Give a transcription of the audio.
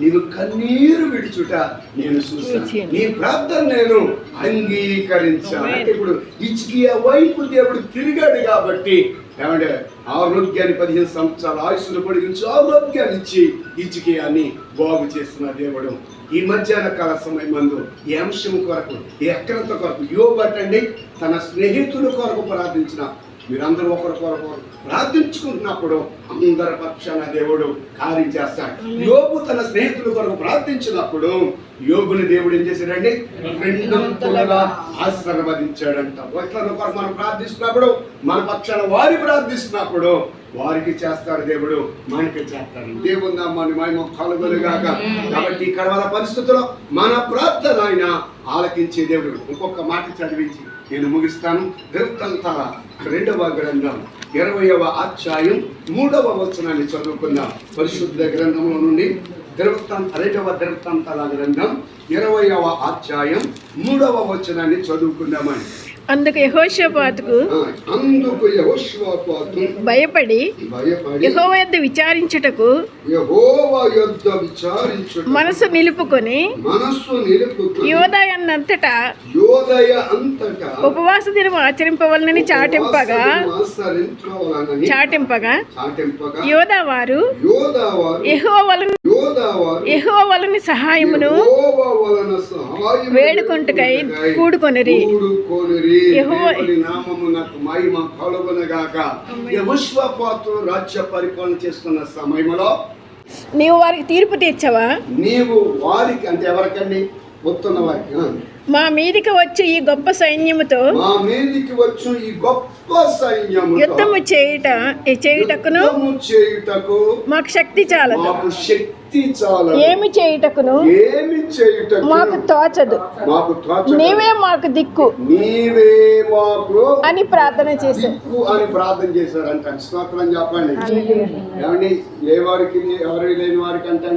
నీవు కన్నీరు విడుచుట నేను చూసాను చూచాను. నీ ప్రార్థన నేను అంగీకరించాను. అంటే ఇప్పుడు ఇచ్కియా వైపు దేవుడు తిరిగాడు కాబట్టి ఏమంటే ఆరోగ్యాన్ని పదిహేను సంవత్సరాల ఆయుష్ను పొడిగించి ఆరోగ్యాన్ని ఇచ్చి ఇచ్చికియాన్ని బాగు చేస్తున్న దేవుడు. ఈ మధ్యాహ్న కాల సమయం మందు ఈ అంశం కొరకు ఈ అక్రత కొరకు యోబట్టండి తన స్నేహితుల కొరకు ప్రార్థించిన మీరందరూ ఒకరి కొరకు ప్రార్థించుకుంటున్నప్పుడు అందరి పక్షాన దేవుడు కార్యం చేస్తాడు. యోబు తన స్నేహితుల కొరకు ప్రార్థించినప్పుడు యోగుని దేవుడు ఏం చేశాడండి? రెండంతులుగా ఆశీర్వదించాడంట. ఒకరి కొరకు మనం ప్రార్థిస్తున్నప్పుడు మన పక్షాన వారి ప్రార్థిస్తున్నప్పుడు వారికి చేస్తాడు దేవుడు మనకి చేస్తాడు. దేవుడు నామాన్ని మహిమ కలుగులుగాక కాబట్టి ఈ కడవల పరిస్థితుల్లో మన ప్రార్థన ఆయన ఆలకించే దేవుడు. ఇంకొక మాట చదివించి నేను ముగిస్తాను. గ్రంథంతర రెండవ గ్రంథం ఇరవయవ అధ్యాయం మూడవ వచనాన్ని చదువుకుందాం. పరిశుద్ధ గ్రంథంలో నుండి ద్రవృత్తాంత రెండవ ద్రవృత్తాంతాల గ్రంథం ఇరవయవ అధ్యాయం మూడవ వచనాన్ని చదువుకుందామని. అందుకు యహోషపాతుకు అందుకు భయపడి యహోవ యొద్ద విచారించుటకు యెహోవా యొద్ద విచారించు మనసు నిలుపుకొని మనస్సు నిలుపుకుని యోదయన్నంతటా యోదయ అంతటా ఉపవాస దినం ఆచరింపవలనని చాటింపగా చాటింపగా యోదావారు యెహోవలను యోదావారు యెహోవలని సహాయమును యెహోవా వలన సహాయము వేడుకొంటుకై కూడుకొనిరి. రాజ్య పరిపాలన చేస్తున్న సమయంలో నీవు వారికి తీర్పు తీర్చవా? నీవు వారికి అంటే ఎవరికండి? వస్తున్న వారికి మా మీదికి వచ్చి ఈ గొప్ప సైన్యముతో మా మీదికి వచ్చు ఈ గొప్ప సైన్యము యుద్ధము చేయుట చేయుటకును చేయుటకు మాకు శక్తి చాలదు. మాకు శక్తి చాలా ఏమి చేయుటకును? ఏమి చేయుటకు మాకు తోచదు. మాకు తోచదు. నీవే మాకు దిక్కు. నీవే మాకు అని ప్రార్థన చేశాను దిక్కు అని ప్రార్థన చేశారంట. స్తోత్రం చెప్పండి. ఏమండి? ఏ వారికి ఎవరు లేని వారికి అంటే